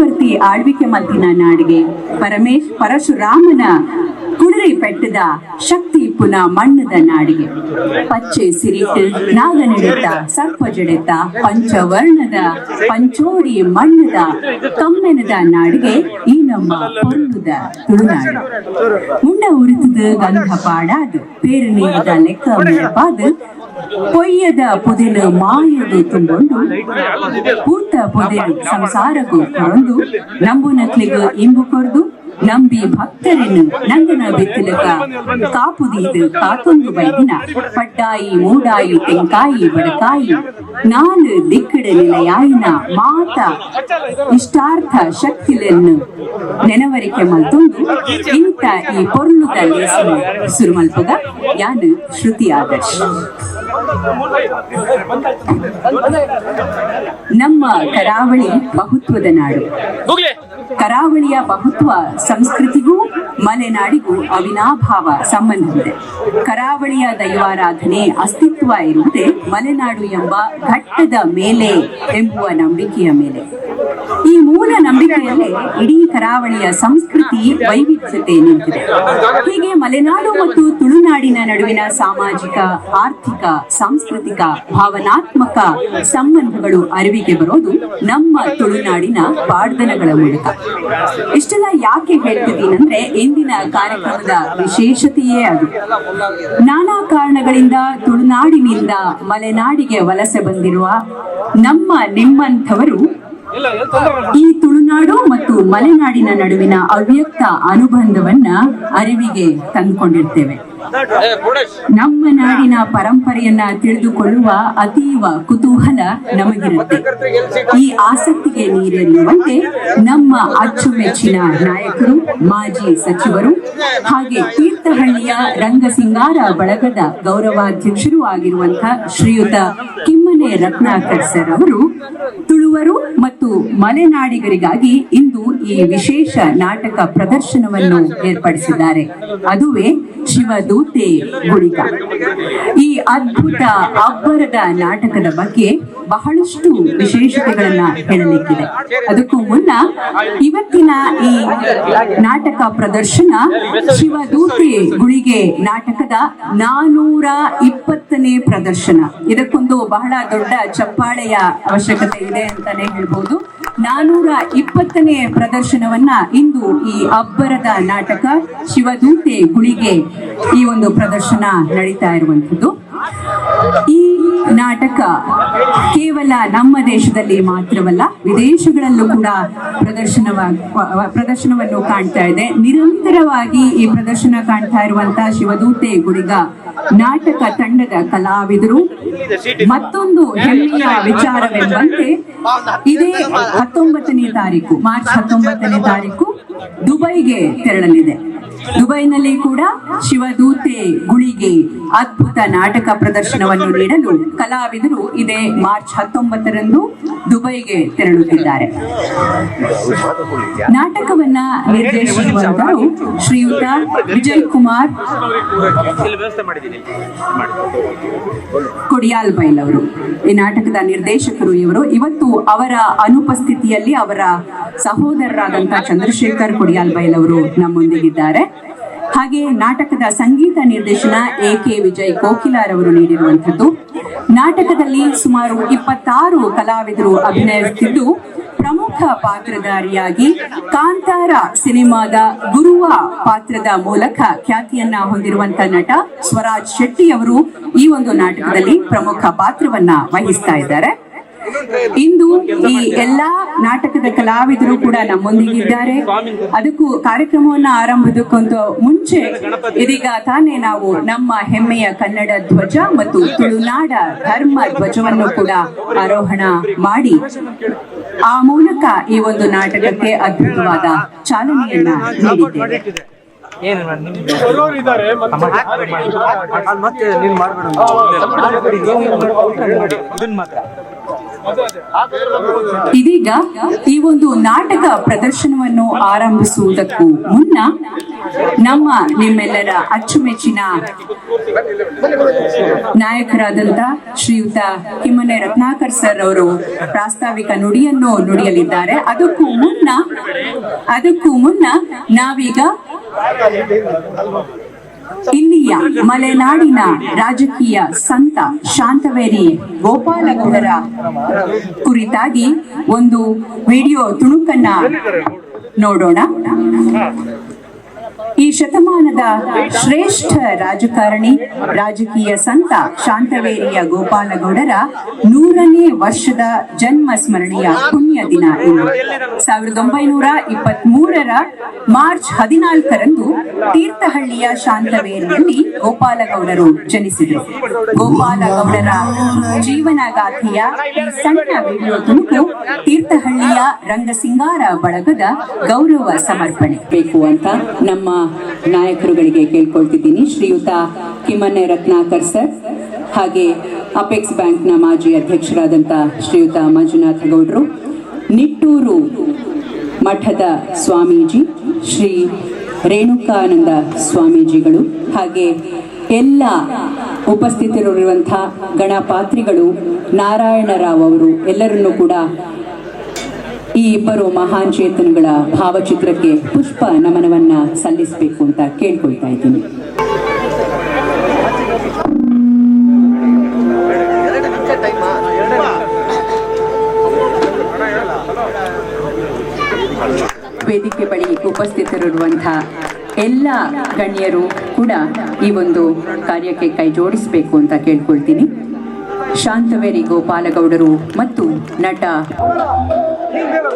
ಚಕ್ರವರ್ತಿ ಆಳ್ವಿಕೆ ಮಲ್ತಿನ ನಾಡಿಗೆ ಪರಮೇಶ್ ಪರಶುರಾಮನ ಕುದುರೆ ಪೆಟ್ಟದ ಶಕ್ತಿ ಪುನ ಮಣ್ಣದ ನಾಡಿಗೆ. ಪಚ್ಚೆ ಸಿರಿಟ್ಟು ನಾಗನೆಡೆತ ಸರ್ಪ ಜಡೆತ ಪಂಚವರ್ಣದ ಪಂಚೋಡಿ ಮಣ್ಣದ ಕಮ್ಮೆನದ ನಾಡಿಗೆ ಈ ನಮ್ಮ ಹೊರಳುದ ತುಳುನಾಡು. ಮುಂಡ ಉರಿತದ ಗಂಧ ಪಾಡಾದು ಪೇರು ನೀಡಿದ ಲೆಕ್ಕ ಪೊಯ್ಯದ ಪುದಿನ ಮಾಯದು ತುಂಗೊಂಡು ಪೂತ ಪೊದೆಲು ಸಂಸಾರಕ್ಕೂ ಕೊರೊಂದು ನಂಬು ಇಂಬು ಕೊರ್ದು ನಂಬಿ ಭಕ್ತರನ್ನು ನಂದನ ಬೆತ್ತಲಕ ಕಾಪುದೀದು ಕಾತೊಂದು ಬೈದಿನ ಪಡ್ಡಾಯಿ ಮೂಡಾಯಿ, ತೆಂಕಾಯಿ, ಬಡಕಾಯಿ ನಾಲು ದಿಕ್ಕಡ ನಿಲಯಾಯಿನ ಮಾತ ಇಷ್ಟಾರ್ಥ ಶಕ್ತಿಲನ್ನು ನೆನವರಿಕೆ ಮಲ್ತೊಂದು ಇಂತ ಈ ಪೊರ್ಲುದ ಲೇಸನು ಸುರುಮಲ್ಪಗ ಯಾನು ಶ್ರುತಿ ಆದರ್ಶ್. ನಮ್ಮ ಕರಾವಳಿ ಬಹುತ್ವದ ನಾಡು. ಕರಾವಳಿಯ ಬಹುತ್ವ ಸಂಸ್ಕೃತಿಗೂ ಮಲೆನಾಡಿಗೂ ಅವಿನಾಭಾವ ಸಂಬಂಧವಿದೆ. ಕರಾವಳಿಯ ದೈವಾರಾಧನೆ ಅಸ್ತಿತ್ವ ಇರುವುದೇ ಮಲೆನಾಡು ಎಂಬ ಘಟ್ಟದ ಮೇಲೆ ಎಂಬುವ ನಂಬಿಕೆಯ ಮೇಲೆ. ಈ ಮೂಲ ನಂಬಿಕೆಯಲ್ಲೇ ಇಡೀ ಕರಾವಳಿಯ ಸಂಸ್ಕೃತಿ ವೈವಿಧ್ಯತೆ ನಿಂತಿದೆ. ಹೀಗೆ ಮಲೆನಾಡು ಮತ್ತು ತುಳುನಾಡಿನ ನಡುವಿನ ಸಾಮಾಜಿಕ, ಆರ್ಥಿಕ, ಸಾಂಸ್ಕೃತಿಕ, ಭಾವನಾತ್ಮಕ ಸಂಬಂಧಗಳು ಅರಿವಿಗೆ ಬರೋದು ನಮ್ಮ ತುಳುನಾಡಿನ ಪಾಡ್ದನಗಳ ಮೂಲಕ. ಇಷ್ಟೆಲ್ಲ ಯಾಕೆ ಹೇಳ್ತಿದ್ದೀನಿ ಅಂದ್ರೆ ಇಂದಿನ ಕಾರ್ಯಕ್ರಮದ ವಿಶೇಷತೆಯೇ ಅದು. ನಾನಾ ಕಾರಣಗಳಿಂದ ತುಳುನಾಡಿನಿಂದ ಮಲೆನಾಡಿಗೆ ವಲಸೆ ಬಂದಿರುವ ನಮ್ಮ ನಿಮ್ಮಂಥವರು ಈ ತುಳುನಾಡು ಮತ್ತು ಮಲೆನಾಡಿನ ನಡುವಿನ ಅವ್ಯಕ್ತ ಅನುಬಂಧವನ್ನ ಅರಿವಿಗೆ ತಂದುಕೊಂಡಿರ್ತೇವೆ. ನಮ್ಮ ನಾಡಿನ ಪರಂಪರೆಯನ್ನ ತಿಳಿದುಕೊಳ್ಳುವ ಅತೀವ ಕುತೂಹಲ ನಮಗಿರುತ್ತೆ. ಈ ಆಸಕ್ತಿಗೆ ನೀರೆರೆಯುವಂತೆ ನಮ್ಮ ಅಚ್ಚುಮೆಚ್ಚಿನ ನಾಯಕರು ಮಾಜಿ ಸಚಿವರು ಹಾಗೆ ತೀರ್ಥಹಳ್ಳಿಯ ರಂಗಸಿಂಗಾರ ಬಳಗದ ಗೌರವಾಧ್ಯಕ್ಷರು ಆಗಿರುವಂತಹ ಶ್ರೀಯುತ ಕಿಮ್ಮನೆ ರತ್ನಾಕರ್ ಸರ್ ಅವರು ತುಳುವರು ಮತ್ತು ಮಲೆನಾಡಿಗರಿಗಾಗಿ ಇಂದು ಈ ವಿಶೇಷ ನಾಟಕ ಪ್ರದರ್ಶನವನ್ನು ಏರ್ಪಡಿಸಿದ್ದಾರೆ. ಅದುವೇ ಶಿವದೂತೆ ಗುಳಿಗ ಈ ಅದ್ಭುತ ಅಬ್ಬರದ ನಾಟಕದ ಬಗ್ಗೆ ಬಹಳಷ್ಟು ವಿಶೇಷತೆಗಳನ್ನ ಹೇಳಲಿಕ್ಕಿದೆ. ಅದಕ್ಕೂ ಮುನ್ನ ಇವತ್ತಿನ ಈ ನಾಟಕ ಪ್ರದರ್ಶನ ಶಿವದೂತೆ ಗುಳಿಗೆ ನಾಟಕದ ನಾನೂರ ಇಪ್ಪತ್ತನೇ ಪ್ರದರ್ಶನ. ಇದಕ್ಕೊಂದು ಬಹಳ ದೊಡ್ಡ ಚಪ್ಪಾಳೆಯ ಅವಶ್ಯಕತೆ ಇದೆ ಅಂತಾನೆ ಹೇಳ್ಬೋದು. ನಾನೂರ ಇಪ್ಪತ್ತನೇ ಪ್ರದರ್ಶನವನ್ನ ಇಂದು ಈ ಅಬ್ಬರದ ನಾಟಕ ಶಿವದೂತೆ ಗುಳಿಗೆ ಈ ಒಂದು ಪ್ರದರ್ಶನ ನಡೀತಾ ಇರುವಂಥದ್ದು. ಈ ನಾಟಕ ಕೇವಲ ನಮ್ಮ ದೇಶದಲ್ಲಿ ಮಾತ್ರವಲ್ಲ, ವಿದೇಶಗಳಲ್ಲೂ ಕೂಡ ಪ್ರದರ್ಶನವ, ಪ್ರದರ್ಶನವನ್ನು ಕಾಣ್ತಾ ಇದೆ. ನಿರಂತರವಾಗಿ ಈ ಪ್ರದರ್ಶನ ಕಾಣ್ತಾ ಇರುವಂತಹ ಶಿವದೂತೆ ಗುಡಿಗ ನಾಟಕ ತಂಡದ ಕಲಾವಿದರು. ಮತ್ತೊಂದು ಹೆಮ್ಮೆಯ ವಿಚಾರವೆಂಬಂತೆ, ಇದೇ ಹತ್ತೊಂಬತ್ತನೇ ತಾರೀಕು ಮಾರ್ಚ್ ಹತ್ತೊಂಬತ್ತನೇ ತಾರೀಕು ದುಬೈಗೆ ತೆರಳಲಿದೆ. ದುಬೈನಲ್ಲಿ ಕೂಡ ಶಿವದೂತೆ ಗುಳಿಗೆ ಅದ್ಭುತ ನಾಟಕ ಪ್ರದರ್ಶನವನ್ನು ನೀಡಲು ಕಲಾವಿದರು ಇದೇ ಮಾರ್ಚ್ ಹತ್ತೊಂಬತ್ತರಂದು ದುಬೈಗೆ ತೆರಳುತ್ತಿದ್ದಾರೆ. ನಾಟಕವನ್ನ ನಿರ್ದೇಶಿಸುವಂತರು ಶ್ರೀಯುತ ವಿಜಯ್ ಕುಮಾರ್ ಕೊಡಿಯಾಲ್ ಬೈಲ್ ಅವರು. ಈ ನಾಟಕದ ನಿರ್ದೇಶಕರು ಇವರು. ಇವತ್ತು ಅವರ ಅನುಪಸ್ಥಿತಿಯಲ್ಲಿ ಅವರ ಸಹೋದರರಾದಂತಹ ಚಂದ್ರಶೇಖರ್ ಕೊಡಿಯಾಲ್ ಬೈಲ್ ಅವರು ನಮ್ಮೊಂದಿಗಿದ್ದಾರೆ. ಹಾಗೆ ನಾಟಕದ ಸಂಗೀತ ನಿರ್ದೇಶನ ಎ ಕೆ ವಿಜಯ್ ಕೋಕಿಲಾರ್ ಅವರು ನೀಡಿರುವಂಥದ್ದು. ನಾಟಕದಲ್ಲಿ ಸುಮಾರು ಇಪ್ಪತ್ತಾರು ಕಲಾವಿದರು ಅಭಿನಯಿಸುತ್ತಿದ್ದು, ಪ್ರಮುಖ ಪಾತ್ರಧಾರಿಯಾಗಿ ಕಾಂತಾರ ಸಿನಿಮಾದ ಗುರುವ ಪಾತ್ರದ ಮೂಲಕ ಖ್ಯಾತಿಯನ್ನ ಹೊಂದಿರುವಂತ ನಟ ಸ್ವರಾಜ್ ಶೆಟ್ಟಿ ಅವರು ಈ ಒಂದು ನಾಟಕದಲ್ಲಿ ಪ್ರಮುಖ ಪಾತ್ರವನ್ನ ವಹಿಸ್ತಾ ಇದ್ದಾರೆ. ಇಂದು ಈ ಎಲ್ಲಾ ನಾಟಕದ ಕಲಾವಿದರು ಕೂಡ ನಮ್ಮೊಂದಿಗಿದ್ದಾರೆ. ಅದಕ್ಕೂ ಕಾರ್ಯಕ್ರಮವನ್ನ ಆರಂಭದಕ್ಕಂತ ಮುಂಚೆ ಇದೀಗ ತಾನೇ ನಾವು ನಮ್ಮ ಹೆಮ್ಮೆಯ ಕನ್ನಡ ಧ್ವಜ ಮತ್ತು ತುಳುನಾಡ ಧರ್ಮ ಧ್ವಜವನ್ನು ಕೂಡ ಆರೋಹಣ ಮಾಡಿ ಆ ಮೂಲಕ ಈ ಒಂದು ನಾಟಕಕ್ಕೆ ಅದ್ಭುತವಾದ ಚಾಲನೆಯನ್ನ ನೀಡಿದ್ದೇವೆ. ಮತ್ತೆ ಮತ್ತೆ ಇದೀಗ ಈ ಒಂದು ನಾಟಕ ಪ್ರದರ್ಶನವನ್ನು ಆರಂಭಿಸುವುದಕ್ಕೂ ಮುನ್ನ ನಮ್ಮ ನಿಮ್ಮೆಲ್ಲರ ಅಚ್ಚುಮೆಚ್ಚಿನ ನಾಯಕರಾದಂತ ಶ್ರೀಯುತ ಕಿಮ್ಮನೆ ರತ್ನಾಕರ್ ಸರ್ ಅವರು ಪ್ರಾಸ್ತಾವಿಕ ನುಡಿಯನ್ನು ನುಡಿಯಲಿದ್ದಾರೆ. ಅದಕ್ಕೂ ಮುನ್ನ ಅದಕ್ಕೂ ಮುನ್ನ ನಾವೀಗ ಇಲ್ಲಿಯ ಮಲೆನಾಡಿನ ರಾಜಕೀಯ ಸಂತ ಶಾಂತವೇರಿ ಗೋಪಾಲಗೌಡರ ಕುರಿತಾಗಿ ಒಂದು ವಿಡಿಯೋ ತುಣುಕನ್ನ ನೋಡೋಣ. ಈ ಶತಮಾನದ ಶ್ರೇಷ್ಠ ರಾಜಕಾರಣಿ ರಾಜಕೀಯ ಸಂತ ಶಾಂತವೇರಿಯ ಗೋಪಾಲಗೌಡರ ನೂರನೇ ವರ್ಷದ ಜನ್ಮ ಸ್ಮರಣೆಯ ಪುಣ್ಯ ದಿನ ಇಂದು. ಸಾವಿರದ ಒಂಬೈನೂರ ಇಪ್ಪತ್ತ್ ಮೂರರ ಮಾರ್ಚ್ ಹದಿನಾಲ್ಕರಂದು ತೀರ್ಥಹಳ್ಳಿಯ ಶಾಂತವೇರಿಯಲ್ಲಿ ಗೋಪಾಲಗೌಡರು ಜನಿಸಿದರು. ಗೋಪಾಲಗೌಡರ ಜೀವನಗಾಥೆಯ ಸಣ್ಣ ವಿಡಿಯೋ ತುಣುಕು ತೀರ್ಥಹಳ್ಳಿಯ ರಂಗಸಿಂಗಾರ ಬಳಗದ ಗೌರವ ಸಮರ್ಪಣೆ. ಬೇಕು ಅಂತ ನಮ್ಮ ನಾಯಕರುಗಳಿಗೆ ಕೇಳ್ಕೊಳ್ತಿದ್ದೀನಿ. ಶ್ರೀಯುತ ಕಿಮ್ಮನೆ ರತ್ನಾಕರ್ ಸರ್, ಹಾಗೆ ಅಪೆಕ್ಸ್ ಬ್ಯಾಂಕ್ನ ಮಾಜಿ ಅಧ್ಯಕ್ಷರಾದಂಥ ಶ್ರೀಯುತ ಮಂಜುನಾಥ ಗೌಡ್ರು, ನಿಟ್ಟೂರು ಮಠದ ಸ್ವಾಮೀಜಿ ಶ್ರೀ ರೇಣುಕಾನಂದ ಸ್ವಾಮೀಜಿಗಳು, ಹಾಗೆ ಎಲ್ಲ ಉಪಸ್ಥಿತರಿರುವಂಥ ಗಣಪಾತ್ರಿಗಳು ನಾರಾಯಣರಾವ್ ಅವರು ಎಲ್ಲರನ್ನೂ ಕೂಡ ಈ ಇಬ್ಬರು ಮಹಾನ್ ಚೇತನಗಳ ಭಾವಚಿತ್ರಕ್ಕೆ ಪುಷ್ಪ ನಮನವನ್ನ ಸಲ್ಲಿಸಬೇಕು ಅಂತ ಕೇಳ್ಕೊಳ್ತಾ ಇದ್ದೀನಿ. ವೇದಿಕೆ ಬಳಿ ಉಪಸ್ಥಿತರಿರುವಂತಹ ಎಲ್ಲ ಗಣ್ಯರು ಕೂಡ ಈ ಒಂದು ಕಾರ್ಯಕ್ಕೆ ಕೈ ಜೋಡಿಸಬೇಕು ಅಂತ ಕೇಳ್ಕೊಳ್ತೀನಿ. ಶಾಂತವೇರಿ ಗೋಪಾಲಗೌಡರು ಮತ್ತು ನಟ ಇದೀಗ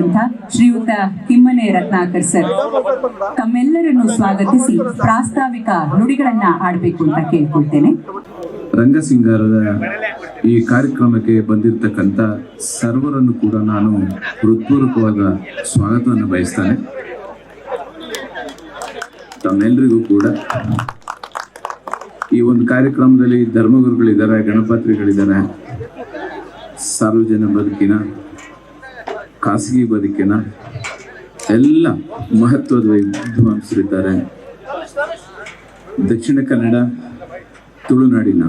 ಕಾರಣಕರ್ತರಾದಂತಹ ಶ್ರೀಯುತ ಕಿಮ್ಮನೆ ರತ್ನಾಕರ್ ಸರ್. ತಮ್ಮೆಲ್ಲರನ್ನು ಸ್ವಾಗತಿಸಿ ಪ್ರಾಸ್ತಾವಿಕ ನುಡಿಗಳನ್ನ ಆಡಬೇಕು ಅಂತ ಕೇಳ್ಕೊಳ್ತೇನೆ. ರಂಗಸಿಂಗಾರದ ಈ ಕಾರ್ಯಕ್ರಮಕ್ಕೆ ಬಂದಿರತಕ್ಕಂಥ ಸರ್ವರನ್ನು ಕೂಡ ನಾನು ಹೃತ್ಪೂರ್ವಕವಾದ ಸ್ವಾಗತವನ್ನು ಬಯಸ್ತೇನೆ. ತಮ್ಮೆಲ್ಲರಿಗೂ ಕೂಡ. ಈ ಒಂದು ಕಾರ್ಯಕ್ರಮದಲ್ಲಿ ಧರ್ಮಗುರುಗಳಿದ್ದಾರೆ, ಗಣಪತ್ರಿಗಳಿದ್ದಾರೆ. ಸಾರ್ವಜನಿಕ ಬದುಕಿನ ಖಾಸಗಿ ಬದುಕಿನ ಎಲ್ಲ ಮಹತ್ವದ ವಿದ್ವಾಂಸರಿದ್ದಾರೆ. ದಕ್ಷಿಣ ಕನ್ನಡ, ತುಳುನಾಡಿನ,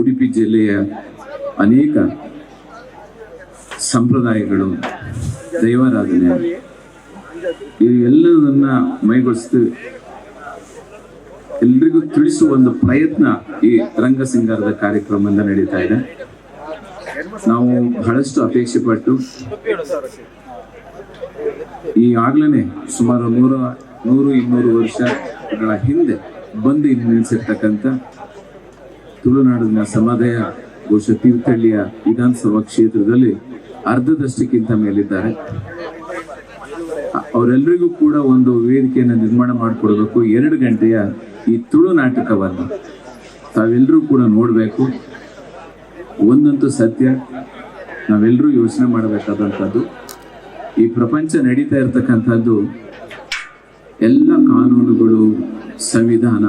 ಉಡುಪಿ ಜಿಲ್ಲೆಯ ಅನೇಕ ಸಂಪ್ರದಾಯಗಳು, ದೈವಾರಾಧನೆ ಇವೆಲ್ಲದನ್ನ ಮೈಗೊಳಿಸ್ತು ಎಲ್ರಿಗೂ ತಿಳಿಸುವ ಒಂದು ಪ್ರಯತ್ನ ಈ ರಂಗಸಿಂಗಾರದ ಕಾರ್ಯಕ್ರಮದಿಂದ ನಡೀತಾ ಇದೆ. ನಾವು ಬಹಳಷ್ಟು ಅಪೇಕ್ಷೆ ಪಟ್ಟು ಈ ಆಗ್ಲೇ ಸುಮಾರು ನೂರ, ನೂರು ಇನ್ನೂರು ವರ್ಷಗಳ ಹಿಂದೆ ಬಂದು ಇಲ್ಲಿ ನಿಲ್ಲಿಸಿರ್ತಕ್ಕಂಥ ತುಳುನಾಡಿನ ಸಮುದಾಯ ಬಹುಶಃ ತೀರ್ಥಹಳ್ಳಿಯ ವಿಧಾನಸಭಾ ಕ್ಷೇತ್ರದಲ್ಲಿ ಅರ್ಧದಷ್ಟಕ್ಕಿಂತ ಮೇಲಿದ್ದಾರೆ. ಅವರೆಲ್ಲರಿಗೂ ಕೂಡ ಒಂದು ವೇದಿಕೆಯನ್ನು ನಿರ್ಮಾಣ ಮಾಡಿಕೊಡ್ಬೇಕು. ಎರಡು ಗಂಟೆಯ ಈ ತುಳು ನಾಟಕವನ್ನು ತಾವೆಲ್ಲರೂ ಕೂಡ ನೋಡಬೇಕು. ಒಂದಂತೂ ಸತ್ಯ. ನಾವೆಲ್ಲರೂ ಯೋಚನೆ ಮಾಡಬೇಕಾದಂಥದ್ದು. ಈ ಪ್ರಪಂಚ ನಡೀತಾ ಇರತಕ್ಕಂಥದ್ದು ಎಲ್ಲ ಕಾನೂನುಗಳು, ಸಂವಿಧಾನ,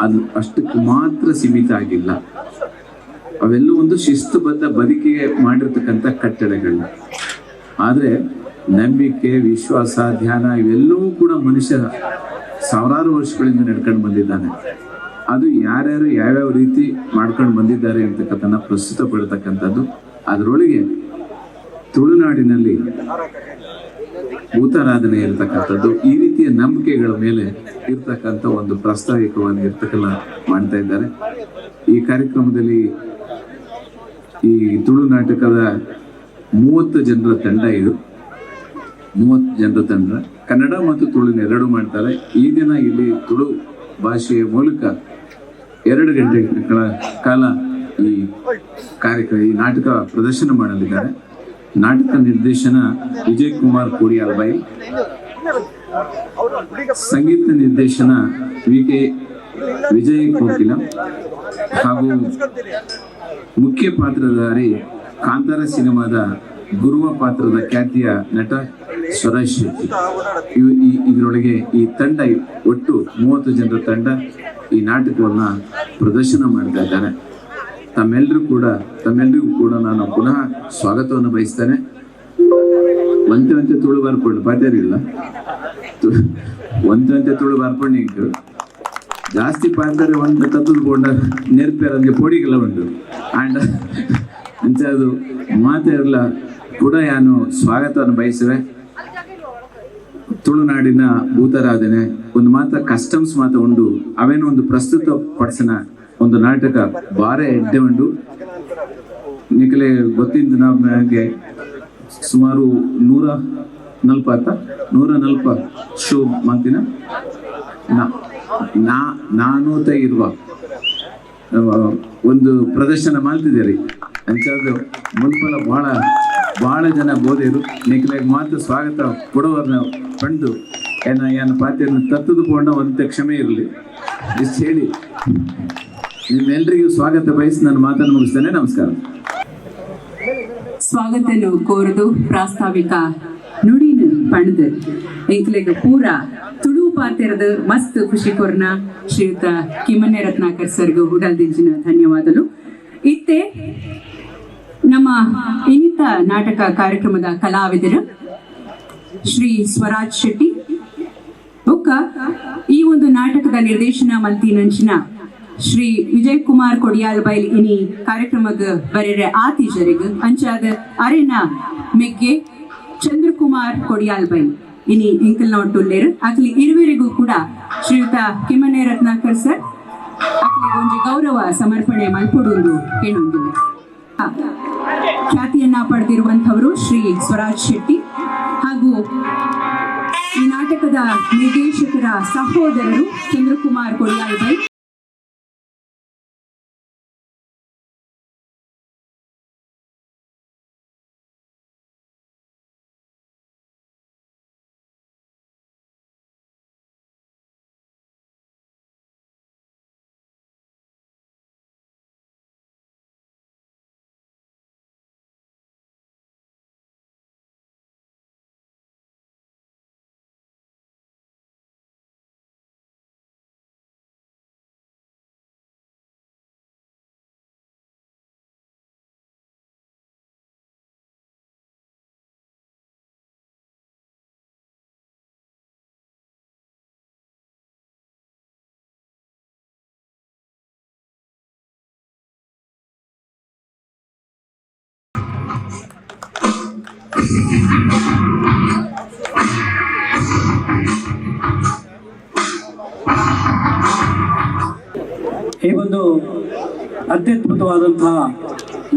ಅದು ಅಷ್ಟಕ್ಕೆ ಮಾತ್ರ ಸೀಮಿತ ಆಗಿಲ್ಲ. ಅವೆಲ್ಲ ಒಂದು ಶಿಸ್ತುಬದ್ಧ ಬದುಕಿಗೆ ಮಾಡಿರ್ತಕ್ಕಂಥ ಕಟ್ಟಡಗಳು. ಆದರೆ ನಂಬಿಕೆ, ವಿಶ್ವಾಸ, ಧ್ಯಾನ ಇವೆಲ್ಲವೂ ಕೂಡ ಮನುಷ್ಯ ಸಾವಿರಾರು ವರ್ಷಗಳಿಂದ ನಡ್ಕೊಂಡು ಬಂದಿದ್ದಾನೆ. ಅದು ಯಾರ್ಯಾರು ಯಾವ್ಯಾವ ರೀತಿ ಮಾಡ್ಕೊಂಡು ಬಂದಿದ್ದಾರೆ ಅಂತಕ್ಕಂಥ ಪ್ರಸ್ತುತ ಪಡತಕ್ಕಂಥದ್ದು. ಅದರೊಳಗೆ ತುಳುನಾಡಿನಲ್ಲಿ ಭೂತಾರಾಧನೆ ಇರತಕ್ಕಂಥದ್ದು. ಈ ರೀತಿಯ ನಂಬಿಕೆಗಳ ಮೇಲೆ ಇರ್ತಕ್ಕಂಥ ಒಂದು ಪ್ರಾಸ್ತಾವಿಕವಾಗಿ ಇರ್ತಕ್ಕಲ್ಲ ಮಾಡ್ತಾ ಇದ್ದಾರೆ. ಈ ಕಾರ್ಯಕ್ರಮದಲ್ಲಿ ಈ ತುಳು ನಾಟಕದ ಮೂವತ್ತು ಜನರ ತಂಡ ಇದು. ಮೂವತ್ತು ಜನರ ತಂಡ. ಕನ್ನಡ ಮತ್ತು ತುಳುನ ಎರಡು ಮಾಡ್ತಾರೆ. ಈ ದಿನ ಇಲ್ಲಿ ತುಳು ಭಾಷೆಯ ಮೂಲಕ ಎರಡು ಗಂಟೆಗಳ ಕಾಲ ಈ ಕಾರ್ಯಕ್ರಮ ಈ ನಾಟಕ ಪ್ರದರ್ಶನ ಮಾಡಲಿದ್ದಾರೆ. ನಾಟಕ ನಿರ್ದೇಶನ ವಿಜಯ್ ಕುಮಾರ್ ಕೋಡಿಯಾಲ್ಬಾಯಿ. ಸಂಗೀತ ನಿರ್ದೇಶನ ವಿ ಕೆ ವಿಜಯ್ ಕೋಕಿಲ ಹಾಗೂ ಮುಖ್ಯ ಪಾತ್ರಧಾರಿ ಕಾಂತಾರ ಸಿನಿಮಾದ ಗುರುವ ಪಾತ್ರದ ಖ್ಯಾತಿಯ ನಟ ಸ್ವರಾಜ್ ಶೆಟ್ಟಿ. ಇದರೊಳಗೆ ಈ ತಂಡ ಒಟ್ಟು ಮೂವತ್ತು ಜನರ ತಂಡ ಈ ನಾಟಕವನ್ನ ಪ್ರದರ್ಶನ ಮಾಡ್ತಾ ಇದ್ದಾರೆ. ತಮ್ಮೆಲ್ಲರೂ ಕೂಡ ತಮ್ಮೆಲ್ಲರಿಗೂ ಕೂಡ ನಾನು ಪುನಃ ಸ್ವಾಗತವನ್ನು ಬಯಸ್ತೇನೆ. ಒಂತೆ ಒಂತೆ ತುಳು ಬರ್ಕೊಂಡು ಪಾತ್ಯರಿಲ್ಲ ಒಂತೆ ಒಂತೆ ತುಳು ಬರ್ಕೊಂಡು ಇಂಟು ಜಾಸ್ತಿ ಪಾತ್ರೆ ಒಂದು ತತ್ತದ ನೆರ್ಪೇರ ನನಗೆ ಪೋಡಿಗೆಲ್ಲ ಉಂಟು. ಆಂಡ ಅಂಚದು ಇರಲ್ಲ. ಕೂಡ ನಾನು ಸ್ವಾಗತವನ್ನು ಬಯಸುವೆ. ತುಳುನಾಡಿನ ಭೂತಾರಾಧನೆ, ಒಂದು ಮಾತ್ರ ಕಸ್ಟಮ್ಸ್ ಮಾತ್ರ ಉಂಡು, ಅವೇನು ಒಂದು ಪ್ರಸ್ತುತ ಪಡಿಸಿನ ಒಂದು ನಾಟಕ ಬಾರೆ ಎಡ್ಡೆ ಉಂಡು. ನಿಕಲೆ ಗೊತ್ತಿದ್ದ ನಮಗೆ ಸುಮಾರು ನೂರ ನಲ್ಪ ಆತ ನೂರ ನಲ್ಪ ಶೋ ಮಾತಿನ ನಾನೂತ ಇರುವ ಒಂದು ಪ್ರದರ್ಶನ ಮಾಡ್ತಿದ್ದೀರಿ. ಅಂಚಾದ್ರು ಮುಲ್ಪಲ ಬಹಳ ಬಹಳ ಜನ ಬೋಧಿಯರು ನಿಖಲೆಗೆ ಮಾತು ಸ್ವಾಗತ ಕೊಡುವರ್ನ ಕಂಡು ಏನ ಏನ ಪಾತ್ರೆಯನ್ನು ತತ್ತದು ಕೊಂಡ ಒಂದು ಕ್ಷಮೆ ಇರಲಿ. ಇಷ್ಟು ಹೇಳಿ. ನಿಮ್ಮೆಲ್ಲರಿಗೂ ಸ್ವಾಗತ ಬಯಸಿ ನಾನು ಮಾತನ್ನು ಮುಗಿಸ್ತೇನೆ. ನಮಸ್ಕಾರ. ಸ್ವಾಗತನು ಕೋರದು ಪ್ರಾಸ್ತಾವಿಕ ನುಡಿನ ಪಣದು ಎಂಕ್ಲೆಗ್ ಪೂರ ತುಳು ಪಾತೆರದ ಮಸ್ತ್ ಖುಷಿ ಕೊರ್ನ ಶ್ರೀಯುತ ಕಿಮ್ಮನೆ ರತ್ನಾಕರ್ ಸರ್ಗೂ ಹುಡಲ್ದಿಂಚಿನ ಧನ್ಯವಾದಗಳು. ಇತ್ತೆ ನಮ್ಮ ಇನಿತ ನಾಟಕ ಕಾರ್ಯಕ್ರಮದ ಕಲಾವಿದರು ಶ್ರೀ ಸ್ವರಾಜ್ ಶೆಟ್ಟಿ. ಬೊಕ್ಕ ಈ ಒಂದು ನಾಟಕದ ನಿರ್ದೇಶನ ಮಲ್ತಿನಂಚಿನ ಶ್ರೀ ವಿಜಯ್ ಕುಮಾರ್ ಕೊಡಿಯಾಲ್ ಬೈಲ್ ಇನಿ ಕಾರ್ಯಕ್ರಮಗ ಬರೆರೆ ಆತಿಜರಿಗ ಅಂಚಾದ ಅರೆನ ಮೆಗ್ಗೆ ಚಂದ್ರಕುಮಾರ್ ಕೊಡಿಯಾಲ್ ಬೈಲ್ ಇನಿ ಇಂಕಲ್ ನೋಟುಲ್ಲೇರು ಅಕ್ಲಿ ಇರುವರಿಗೂ ಕೂಡ ಶ್ರೀಯುತ ಕಿಮ್ಮನೆ ರತ್ನಾಕರ್ ಸರ್. ಅಕ್ಲಿ ಒಂದು ಗೌರವ, ಸಮರ್ಪಣೆ ಮಲ್ಪಡುವುದು ಕೇಳೊಂದು ಖ್ಯಾತಿಯನ್ನ ಪಡೆದಿರುವಂತವರು ಶ್ರೀ ಸ್ವರಾಜ್ ಶೆಟ್ಟಿ ಹಾಗೂ ಈ ನಾಟಕದ ನಿರ್ದೇಶಕರ ಸಹೋದರರು ಚಂದ್ರಕುಮಾರ್ ಕೊಡಿಯಾಲ್ ಈ ಒಂದು ಅತ್ಯದ್ಭುತವಾದಂತಹ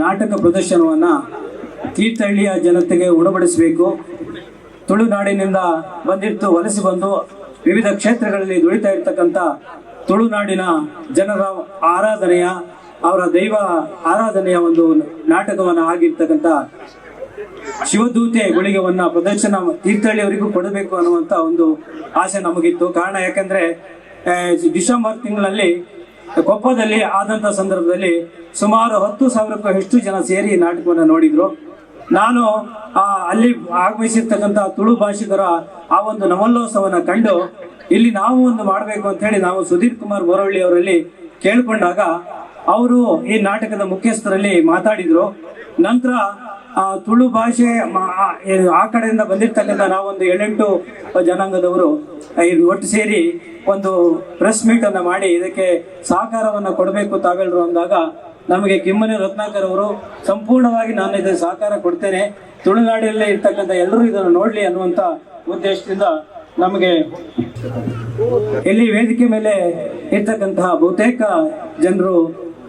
ನಾಟಕ ಪ್ರದರ್ಶನವನ್ನ ತೀರ್ಥಹಳ್ಳಿಯ ಜನತೆಗೆ ಉಣಬಡಿಸಬೇಕು. ತುಳುನಾಡಿನಿಂದ ಬಂದಿತ್ತು ವಲಸೆ ಬಂದು ವಿವಿಧ ಕ್ಷೇತ್ರಗಳಲ್ಲಿ ದುಡಿತಾ ಇರ್ತಕ್ಕಂಥ ತುಳುನಾಡಿನ ಜನರ ಆರಾಧನೆಯ, ಅವರ ದೈವ ಆರಾಧನೆಯ ಒಂದು ನಾಟಕವನ್ನ ಆಗಿರ್ತಕ್ಕಂಥ ಶಿವದೂತೆ ಗುಳಿಗೆವನ್ನ ಪ್ರದರ್ಶನ ತೀರ್ಥಹಳ್ಳಿಯವರಿಗೂ ಕೊಡಬೇಕು ಅನ್ನುವಂತ ಒಂದು ಆಸೆ ನಮಗಿತ್ತು. ಕಾರಣ ಯಾಕಂದ್ರೆ ಡಿಸೆಂಬರ್ ತಿಂಗಳಲ್ಲಿ ಕೊಪ್ಪದಲ್ಲಿ ಆದಂತ ಸಂದರ್ಭದಲ್ಲಿ ಸುಮಾರು ಹತ್ತು ಸಾವಿರಕ್ಕೂ ಹೆಚ್ಚು ಜನ ಸೇರಿ ನಾಟಕವನ್ನು ನೋಡಿದ್ರು. ನಾನು ಆ ಅಲ್ಲಿ ಆಗಮಿಸಿರ್ತಕ್ಕಂಥ ತುಳು ಭಾಷಿಕರ ಆ ಒಂದು ನವಲ್ಲೋತ್ಸವನ ಕಂಡು ಇಲ್ಲಿ ನಾವು ಒಂದು ಮಾಡಬೇಕು ಅಂತ ಹೇಳಿ ನಾವು ಸುಧೀರ್ ಕುಮಾರ್ ಬೋರವಳ್ಳಿ ಅವರಲ್ಲಿ ಕೇಳ್ಕೊಂಡಾಗ ಅವರು ಈ ನಾಟಕದ ಮುಖ್ಯಸ್ಥರಲ್ಲಿ ಮಾತಾಡಿದ್ರು. ನಂತರ ಆ ತುಳು ಭಾಷೆ ಆ ಕಡೆಯಿಂದ ಬಂದಿರ್ತಕ್ಕಂಥ ನಾವೊಂದು ಏಳೆಂಟು ಜನಾಂಗದವರು ಒಟ್ಟು ಸೇರಿ ಒಂದು ಪ್ರೆಸ್ ಮೀಟ್ ಅನ್ನ ಮಾಡಿ ಇದಕ್ಕೆ ಸಹಕಾರವನ್ನು ಕೊಡಬೇಕು ತಾವೆಲ್ಲರೂ ಅಂದಾಗ ನಮಗೆ ಕಿಮ್ಮನೆ ರತ್ನಾಕರ್ ಅವರು ಸಂಪೂರ್ಣವಾಗಿ ನಾನು ಇದಕ್ಕೆ ಸಹಕಾರ ಕೊಡ್ತೇನೆ. ತುಳುನಾಡಿನಲ್ಲೇ ಇರ್ತಕ್ಕಂಥ ಎಲ್ಲರೂ ಇದನ್ನು ನೋಡಲಿ ಅನ್ನುವಂಥ ಉದ್ದೇಶದಿಂದ ನಮಗೆ ಇಲ್ಲಿ ವೇದಿಕೆ ಮೇಲೆ ಇರ್ತಕ್ಕಂತಹ ಬಹುತೇಕ ಜನರು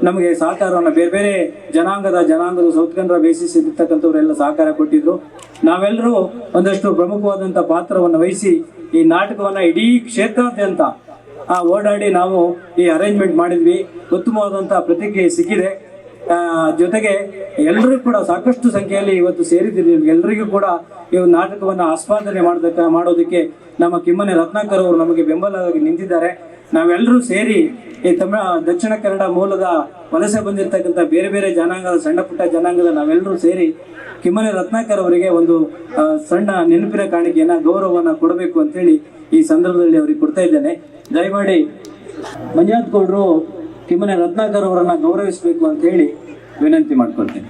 ನಮಗೆ ಸಹಕಾರವನ್ನು ಬೇರೆ ಬೇರೆ ಜನಾಂಗದ ಜನಾಂಗದ ಸೌತ್ ಕನ್ನಡ ಬೇಸಿಸ್ ಇರ್ತಕ್ಕಂಥವರೆಲ್ಲ ಸಹಕಾರ ಕೊಟ್ಟಿದ್ರು. ನಾವೆಲ್ಲರೂ ಒಂದಷ್ಟು ಪ್ರಮುಖವಾದಂಥ ಪಾತ್ರವನ್ನು ವಹಿಸಿ ಈ ನಾಟಕವನ್ನು ಇಡೀ ಕ್ಷೇತ್ರಾದ್ಯಂತ, ಆ, ಓಡಾಡಿ ನಾವು ಈ ಅರೇಂಜ್ಮೆಂಟ್ ಮಾಡಿದ್ವಿ. ಉತ್ತಮವಾದಂಥ ಪ್ರತಿಕ್ರಿಯೆ ಸಿಕ್ಕಿದೆ. ಜೊತೆಗೆ ಎಲ್ಲರೂ ಕೂಡ ಸಾಕಷ್ಟು ಸಂಖ್ಯೆಯಲ್ಲಿ ಇವತ್ತು ಸೇರಿದ್ದೀರಿ ಎಲ್ಲರಿಗೂ ಕೂಡ ಈ ನಾಟಕವನ್ನು ಆಸ್ವಾದನೆ ಮಾಡೋದಕ್ಕೆ ಮಾಡೋದಕ್ಕೆ ನಮ್ಮ ಕಿಮ್ಮನೆ ರತ್ನಾಕರ್ ಅವರು ನಮಗೆ ಬೆಂಬಲವಾಗಿ ನಿಂತಿದ್ದಾರೆ. ನಾವೆಲ್ಲರೂ ಸೇರಿ ಈ ತಮಿಳ, ದಕ್ಷಿಣ ಕನ್ನಡ ಮೂಲದ ವಲಸೆ ಬಂದಿರತಕ್ಕಂಥ ಬೇರೆ ಬೇರೆ ಜನಾಂಗದ, ಸಣ್ಣ ಪುಟ್ಟ ಜನಾಂಗದ ನಾವೆಲ್ಲರೂ ಸೇರಿ ಕಿಮ್ಮನೆ ರತ್ನಾಕರ್ ಅವರಿಗೆ ಒಂದು ಸಣ್ಣ ನೆನಪಿನ ಕಾಣಿಕೆಯನ್ನ, ಗೌರವವನ್ನ ಕೊಡಬೇಕು ಅಂತೇಳಿ ಈ ಸಂದರ್ಭದಲ್ಲಿ ಅವರಿಗೆ ಕೊಡ್ತಾ ಇದ್ದೇನೆ. ದಯಮಾಡಿ ಮಂಜುನಾಥ್ ಗೌಡರು ಕಿಮ್ಮನೆ ರತ್ನಾಕರ್ ಅವರನ್ನ ಗೌರವಿಸಬೇಕು ಅಂತ ಹೇಳಿ ವಿನಂತಿ ಮಾಡ್ಕೊಳ್ತೇನೆ.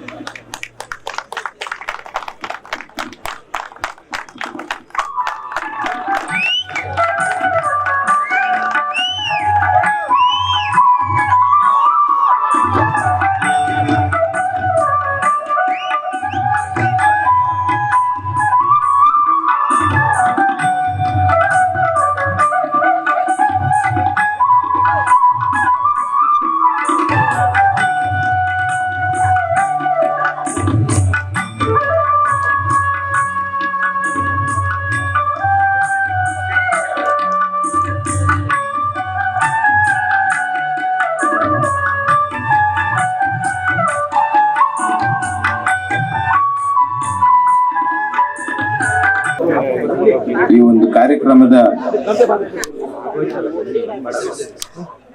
ಕಾರ್ಯಕ್ರಮದ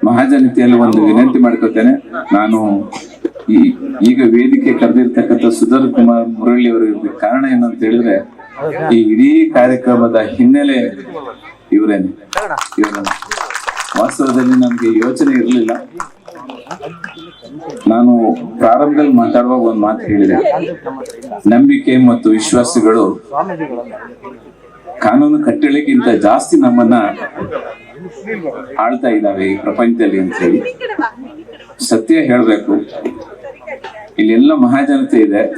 ಮಹಾಜನತೆಯಲ್ಲಿ ಒಂದು ವಿನಂತಿ ಮಾಡ್ಕೋತೇನೆ. ನಾನು ಈ ಈಗ ವೇದಿಕೆ ಕರೆದಿರ್ತಕ್ಕಂಥ ಸುಧರ್ ಕುಮಾರ್ ಮುರಳಿ ಅವರ ಕಾರಣ ಅಂತ ಹೇಳಿದ್ರೆ, ಈ ಇಡೀ ಕಾರ್ಯಕ್ರಮದ ಹಿನ್ನೆಲೆ ಇವರೇನೆ. ಇವರ ವಾಸ್ತವದಲ್ಲಿ ನನಗೆ ಯೋಚನೆ ಇರಲಿಲ್ಲ. ನಾನು ಪ್ರಾರಂಭದಲ್ಲಿ ಮಾತಾಡುವಾಗ ಒಂದು ಮಾತು ಹೇಳಿದೆ. ನಂಬಿಕೆ ಮತ್ತು ವಿಶ್ವಾಸಗಳು ಕಾನೂನು ಕಟ್ಟಳೆಗಿಂತ ಜಾಸ್ತಿ ನಮ್ಮನ್ನ ಆಳ್ತಾ ಇದ್ದಾವೆ ಈ ಪ್ರಪಂಚದಲ್ಲಿ ಅಂತ ಹೇಳಿ. ಸತ್ಯ ಹೇಳಬೇಕು. ಇಲ್ಲೆಲ್ಲ ಮಹಾಜನತೆ ಇದೆ.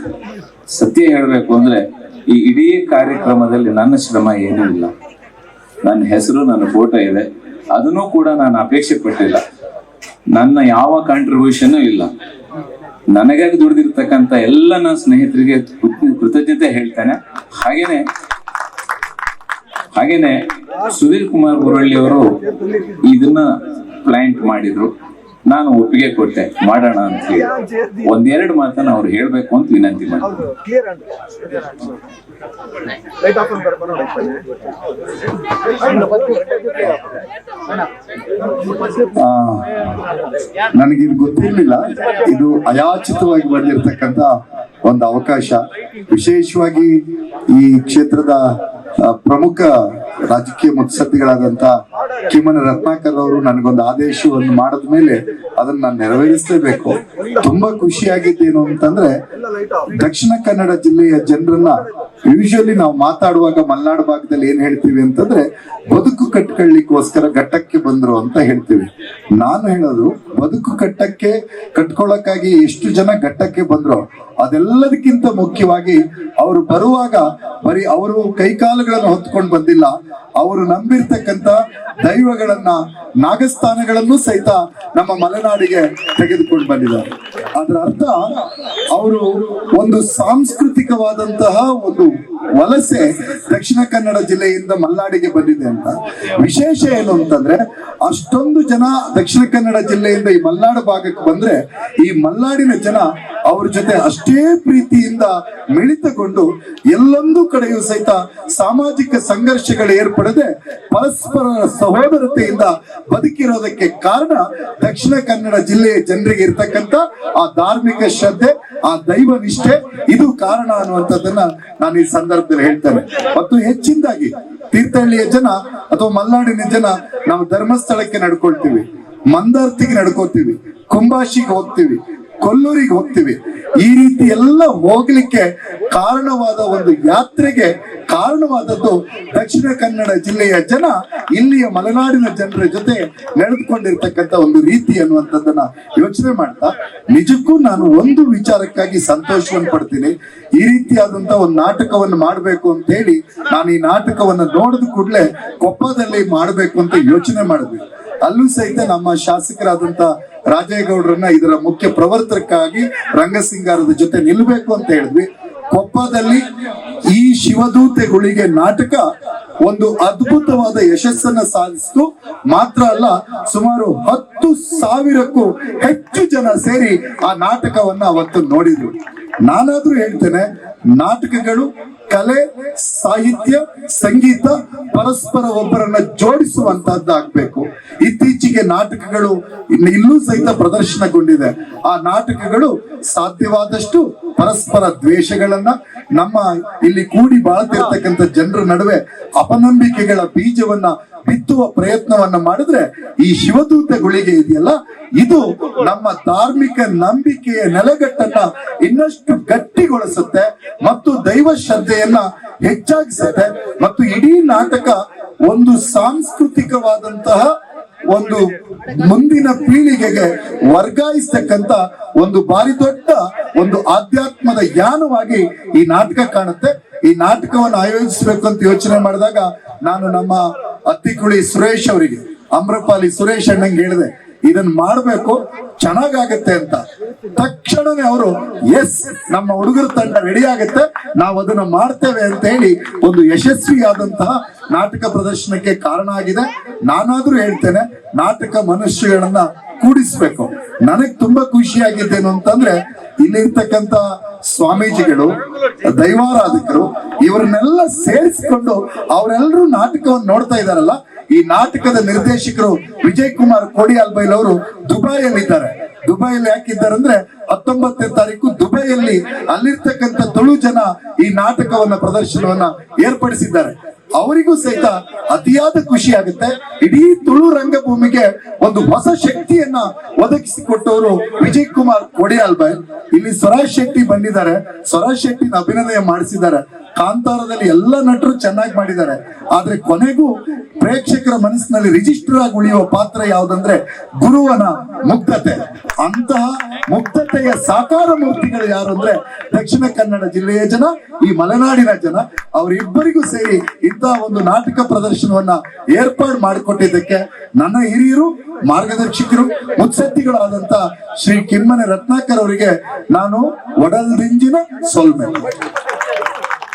ಸತ್ಯ ಹೇಳಬೇಕು ಅಂದ್ರೆ ಈ ಇಡೀ ಕಾರ್ಯಕ್ರಮದಲ್ಲಿ ನನ್ನ ಶ್ರಮ ಏನೂ ಇಲ್ಲ. ನನ್ನ ಹೆಸರು, ನನ್ನ ಫೋಟೋ ಇದೆ. ಅದನ್ನು ಕೂಡ ನಾನು ಅಪೇಕ್ಷೆ ಪಟ್ಟಿಲ್ಲ. ನನ್ನ ಯಾವ ಕಾಂಟ್ರಿಬ್ಯೂಷನ್ ಇಲ್ಲ. ನನಗಾಗಿ ದುಡಿದಿರ್ತಕ್ಕಂಥ ಎಲ್ಲ ನನ್ನ ಸ್ನೇಹಿತರಿಗೆ ಕೃತ- ಕೃತಜ್ಞತೆ ಹೇಳ್ತೇನೆ. ಹಾಗೇನೆ ಹಾಗೇನೆ ಸುಧೀರ್ ಕುಮಾರ್ ಗುರಳ್ಳಿ ಅವರು ಇದನ್ನ ಪ್ಲಾಂಟ್ ಮಾಡಿದ್ರು. ನಾನು ಒಪ್ಪಿಗೆ ಕೊಟ್ಟೆ ಮಾಡೋಣ ಅಂತ ಹೇಳಿ. ಒಂದೆರಡು ಮಾತನ್ನ ಅವ್ರು ಹೇಳ್ಬೇಕು ಅಂತ ವಿನಂತಿ ನನಗಿದು ಗೊತ್ತಿರಲಿಲ್ಲ. ಇದು ಅಯಾಚಿತವಾಗಿ ಬಂದಿರತಕ್ಕಂತ ಒಂದು ಅವಕಾಶ. ವಿಶೇಷವಾಗಿ ಈ ಕ್ಷೇತ್ರದ ಪ್ರಮುಖ ರಾಜಕೀಯ ಮುತ್ಸದ್ದಿಗಳಾದಂತ ಕಿಮನ ರತ್ನಾಕರ್ ಅವರು ನನಗೊಂದು ಆದೇಶವನ್ನು ಮಾಡಿದ ಮೇಲೆ ಅದನ್ನ ನಾನು ನೆರವೇರಿಸಲೇಬೇಕು. ತುಂಬಾ ಖುಷಿಯಾಗಿದ್ದೇನು ಅಂತಂದ್ರೆ, ದಕ್ಷಿಣ ಕನ್ನಡ ಜಿಲ್ಲೆಯ ಜನರನ್ನ ಯೂಶಲಿ ನಾವು ಮಾತಾಡುವಾಗ ಮಲೆನಾಡು ಭಾಗದಲ್ಲಿ ಏನ್ ಹೇಳ್ತೀವಿ ಅಂತಂದ್ರೆ, ಬದುಕು ಕಟ್ಕೊಳ್ಳಿಕ್ಕೋಸ್ಕರ ಘಟ್ಟಕ್ಕೆ ಬಂದ್ರು ಅಂತ ಹೇಳ್ತೀವಿ. ನಾನು ಹೇಳೋದು, ಬದುಕು ಕಟ್ಟಕ್ಕೆ, ಕಟ್ಕೊಳ್ಳಕ್ಕಾಗಿ ಎಷ್ಟು ಜನ ಘಟ್ಟಕ್ಕೆ ಬಂದ್ರು ಅದೆಲ್ಲದಕ್ಕಿಂತ ಮುಖ್ಯವಾಗಿ ಅವರು ಬರುವಾಗ ಬರೀ ಅವರು ಕೈಕಾಲುಗಳನ್ನು ಹೊತ್ಕೊಂಡು ಬಂದಿಲ್ಲ, ಅವರು ನಂಬಿರ್ತಕ್ಕಂತ ದೈವಗಳನ್ನ, ನಾಗಸ್ಥಾನಗಳನ್ನು ಸಹಿತ ನಮ್ಮ ಮಲೆನಾಡಿಗೆ ತೆಗೆದುಕೊಂಡು ಬಂದಿದ್ದಾರೆ. ಅದರ ಅರ್ಥ, ಅವರು ಒಂದು ಸಾಂಸ್ಕೃತಿಕವಾದಂತಹ ಒಂದು ವಲಸೆ ದಕ್ಷಿಣ ಕನ್ನಡ ಜಿಲ್ಲೆಯಿಂದ ಮಲ್ನಾಡಿಗೆ ಬಂದಿದೆ ಅಂತ. ವಿಶೇಷ ಏನು ಅಂತಂದ್ರೆ, ಅಷ್ಟೊಂದು ಜನ ದಕ್ಷಿಣ ಕನ್ನಡ ಜಿಲ್ಲೆಯಿಂದ ಈ ಮಲ್ನಾಡು ಭಾಗಕ್ಕೆ ಬಂದ್ರೆ ಈ ಮಲ್ನಾಡಿನ ಜನ ಅವ್ರ ಜೊತೆ ಅಷ್ಟೇ ಪ್ರೀತಿಯಿಂದ ಮಿಳಿತಗೊಂಡು ಎಲ್ಲೊಂದು ಕಡೆಯೂ ಸಹಿತ ಸಾಮಾಜಿಕ ಸಂಘರ್ಷಗಳು ಏರ್ಪಡದೆ ಪರಸ್ಪರ ಸಹೋದರತೆಯಿಂದ ಬದುಕಿರೋದಕ್ಕೆ ಕಾರಣ ದಕ್ಷಿಣ ಕನ್ನಡ ಜಿಲ್ಲೆಯ ಜನರಿಗೆ ಇರ್ತಕ್ಕಂಥ ಆ ಧಾರ್ಮಿಕ ಶ್ರದ್ಧೆ, ಆ ದೈವ ನಿಷ್ಠೆ, ಇದು ಕಾರಣ ಅನ್ನುವಂಥದ್ದನ್ನ ನಾನು ಈ ಸಂದರ್ಭದಲ್ಲಿ ಹೇಳ್ತೇನೆ. ಮತ್ತು ಹೆಚ್ಚಿನದಾಗಿ ತೀರ್ಥಹಳ್ಳಿಯ ಜನ ಅಥವಾ ಮಲ್ನಾಡಿನ ಜನ ನಾವು ಧರ್ಮಸ್ಥಳಕ್ಕೆ ನಡ್ಕೊಳ್ತೀವಿ, ಮಂದಾರ್ತಿಗೆ ನಡ್ಕೋತೀವಿ ಕುಂಬಾಶಿಗೆ ಹೋಗ್ತೀವಿ ಕೊಲ್ಲೂರಿಗೆ ಹೋಗ್ತೀವಿ. ಈ ರೀತಿ ಎಲ್ಲ ಹೋಗ್ಲಿಕ್ಕೆ ಕಾರಣವಾದ ಒಂದು ಯಾತ್ರೆಗೆ ಕಾರಣವಾದದ್ದು ದಕ್ಷಿಣ ಕನ್ನಡ ಜಿಲ್ಲೆಯ ಜನ, ಇಲ್ಲಿಯ ಮಲೆನಾಡಿನ ಜನರ ಜೊತೆ ನಡೆದುಕೊಂಡಿರ್ತಕ್ಕಂಥ ಒಂದು ರೀತಿ ಅನ್ನುವಂಥದ್ದನ್ನ ಯೋಚನೆ ಮಾಡ್ತಾ, ನಿಜಕ್ಕೂ ನಾನು ಒಂದು ವಿಚಾರಕ್ಕಾಗಿ ಸಂತೋಷವನ್ನು ಪಡ್ತೀನಿ. ಈ ರೀತಿಯಾದಂತ ಒಂದು ನಾಟಕವನ್ನು ಮಾಡಬೇಕು ಅಂತ ಹೇಳಿ ನಾನು ಈ ನಾಟಕವನ್ನು ನೋಡಿದ ಕೂಡಲೇ ಕೊಪ್ಪದಲ್ಲಿ ಮಾಡಬೇಕು ಅಂತ ಯೋಚನೆ ಮಾಡಿದ್ವಿ. ಅಲ್ಲೂ ಸಹಿತ ನಮ್ಮ ಶಾಸಕರಾದಂತ ರಾಜೇಗೌಡರನ್ನ ಇದರ ಮುಖ್ಯ ಪ್ರವರ್ತಕ್ಕಾಗಿ ರಂಗಸಿಂಗಾರದ ಜೊತೆ ನಿಲ್ಬೇಕು ಅಂತ ಹೇಳಿದ್ವಿ. ಕೊಪ್ಪದಲ್ಲಿ ಈ ಶಿವದೂತೆಗಳಿಗೆ ನಾಟಕ ಒಂದು ಅದ್ಭುತವಾದ ಯಶಸ್ಸನ್ನ ಸಾಧಿಸಿತು. ಮಾತ್ರ ಅಲ್ಲ, ಸುಮಾರು ಹತ್ತು ಸಾವಿರಕ್ಕೂ ಹೆಚ್ಚು ಜನ ಸೇರಿ ಆ ನಾಟಕವನ್ನ ಅವತ್ತು ನೋಡಿದ್ರು ನಾನಾದ್ರೂ ಹೇಳ್ತೇನೆ, ನಾಟಕಗಳು ಕಲೆ, ಸಾಹಿತ್ಯ, ಸಂಗೀತ ಪರಸ್ಪರ ಒಬ್ಬರನ್ನ ಜೋಡಿಸುವಂತಹದ್ದಾಗಬೇಕು. ಇತ್ತೀಚೆಗೆ ನಾಟಕಗಳು ಇನ್ನು ಸಹಿತ ಪ್ರದರ್ಶನಗೊಂಡಿದೆ. ಆ ನಾಟಕಗಳು ಸಾಧ್ಯವಾದಷ್ಟು ಪರಸ್ಪರ ದ್ವೇಷಗಳನ್ನ ನಮ್ಮ ಇಲ್ಲಿ ಕೂಡಿ ಬಾಳ್ತಿರ್ತಕ್ಕಂಥ ಜನರ ನಡುವೆ ಅಪನಂಬಿಕೆಗಳ ಬೀಜವನ್ನ ಬಿತ್ತುವ ಪ್ರಯತ್ನವನ್ನ ಮಾಡಿದ್ರೆ ಈ ಶಿವದೂತ ಗುಳಿಗೆ ಇದೆಯಲ್ಲ? ಇದು ನಮ್ಮ ಧಾರ್ಮಿಕ ನಂಬಿಕೆಯ ನೆಲೆಗಟ್ಟನ್ನ ಇನ್ನಷ್ಟು ಗಟ್ಟಿಗೊಳಿಸುತ್ತೆ ಮತ್ತು ದೈವ ಶ್ರದ್ಧೆಯನ್ನ ಹೆಚ್ಚಾಗಿಸಿದೆ ಮತ್ತು ಇಡೀ ನಾಟಕ ಒಂದು ಸಾಂಸ್ಕೃತಿಕವಾದಂತಹ ಒಂದು ಮುಂದಿನ ಪೀಳಿಗೆಗೆ ವರ್ಗಾಯಿಸ್ತಕ್ಕಂತ ಒಂದು ಬಾರಿ ದೊಡ್ಡ ಒಂದು ಆಧ್ಯಾತ್ಮದ ಯಾನವಾಗಿ ಈ ನಾಟಕ ಕಾಣುತ್ತೆ. ಈ ನಾಟಕವನ್ನು ಆಯೋಜಿಸಬೇಕು ಅಂತ ಯೋಚನೆ ಮಾಡಿದಾಗ ನಾನು ನಮ್ಮ ಅತ್ತಿಕುಳಿ ಸುರೇಶ್ ಅವರಿಗೆ, ಅಮ್ರಪಾಲಿ ಸುರೇಶ್ ಅಣ್ಣಂಗೆ ಹೇಳಿದೆ ಇದನ್ನ ಮಾಡ್ಬೇಕು, ಚೆನ್ನಾಗಾಗತ್ತೆ ಅಂತ. ತಕ್ಷಣನೇ ಅವರು, ಎಸ್, ನಮ್ಮ ಹುಡುಗರ ತಂಡ ರೆಡಿ ಆಗುತ್ತೆ. ನಾವು ಅದನ್ನ ಮಾಡ್ತೇವೆ ಅಂತ ಹೇಳಿ ಒಂದು ಯಶಸ್ವಿಯಾದಂತಹ ನಾಟಕ ಪ್ರದರ್ಶನಕ್ಕೆ ಕಾರಣ ಆಗಿದೆ. ನಾನಾದ್ರೂ ಹೇಳ್ತೇನೆ, ನಾಟಕ ಮನುಷ್ಯಗಳನ್ನ ಕೂಡಿಸ್ಬೇಕು. ನನಗ್ ತುಂಬಾ ಖುಷಿಯಾಗಿದ್ದೇನು ಅಂತಂದ್ರೆ ಇಲ್ಲಿರ್ತಕ್ಕಂತ ಸ್ವಾಮೀಜಿಗಳು, ದೈವಾರಾಧಕರು, ಇವರನ್ನೆಲ್ಲ ಸೇರಿಸಿಕೊಂಡು ಅವರೆಲ್ಲರೂ ನಾಟಕವನ್ನು ನೋಡ್ತಾ ಇದಾರಲ್ಲ ಈ ನಾಟಕದ ನಿರ್ದೇಶಕರು ವಿಜಯ್ ಕುಮಾರ್ ಕೋಡಿಯಾಲ್ಬೈಲ್ ಅವರು ದುಬೈಯಲ್ಲಿದ್ದಾರೆ. ದುಬೈಯಲ್ಲಿ ಯಾಕಿದ್ದಾರೆ ಅಂದ್ರೆ ಹತ್ತೊಂಬತ್ತನೇ ತಾರೀಕು ದುಬೈಯಲ್ಲಿ ಅಲ್ಲಿರ್ತಕ್ಕಂಥ ತುಳು ಜನ ಈ ನಾಟಕವನ್ನ ಪ್ರದರ್ಶನವನ್ನ ಏರ್ಪಡಿಸಿದ್ದಾರೆ. ಅವರಿಗೂ ಸಹಿತ ಅತಿಯಾದ ಖುಷಿ ಆಗುತ್ತೆ ಇಡೀ ತುಳು ರಂಗಭೂಮಿಗೆ ಒಂದು ಹೊಸ ಶಕ್ತಿಯನ್ನ ಒದಗಿಸಿಕೊಟ್ಟವರು ವಿಜಯ್ ಕುಮಾರ್ ಕೊಡಿಯಾಲ್ಬೈಲ್. ಇಲ್ಲಿ ಸ್ವರಾಜ್ ಶೆಟ್ಟಿ ಬಂದಿದ್ದಾರೆ. ಸ್ವರಾಜ್ ಶೆಟ್ಟಿನ ಅಭಿನಂದನೆ ಮಾಡಿಸಿದ್ದಾರೆ. ಕಾಂತಾರದಲ್ಲಿ ಎಲ್ಲ ನಟರು ಚೆನ್ನಾಗಿ ಮಾಡಿದ್ದಾರೆ. ಆದ್ರೆ ಕೊನೆಗೂ ಪ್ರೇಕ್ಷಕರ ಮನಸ್ಸಿನಲ್ಲಿ ರಿಜಿಸ್ಟರ್ ಆಗಿ ಉಳಿಯುವ ಪಾತ್ರ ಯಾವುದಂದ್ರೆ ಗುರುವನ ಮುಕ್ತತೆ ಅಂತಹ ಮುಕ್ತತೆಯ ಸಾಕಾರ ಮೂರ್ತಿಗಳು ಯಾರು ಅಂದ್ರೆ ದಕ್ಷಿಣ ಕನ್ನಡ ಜಿಲ್ಲೆಯ ಜನ, ಈ ಮಲೆನಾಡಿನ ಜನ, ಅವರಿಬ್ಬರಿಗೂ ಸೇರಿ ಇಂತಹ ಒಂದು ನಾಟಕ ಪ್ರದರ್ಶನವನ್ನ ಏರ್ಪಾಡು ಮಾಡಿಕೊಟ್ಟಿದ್ದಕ್ಕೆ ನನ್ನ ಹಿರಿಯರು, ಮಾರ್ಗದರ್ಶಕರು ಮುತ್ಸದ್ದಿಗಳಾದಂತ ಶ್ರೀ ಕಿಮ್ಮನೆ ರತ್ನಾಕರ್ ಅವರಿಗೆ ನಾನು ಒಡಲ್ದಿಂಜಿನ ಸೊಲ್ಮೆ.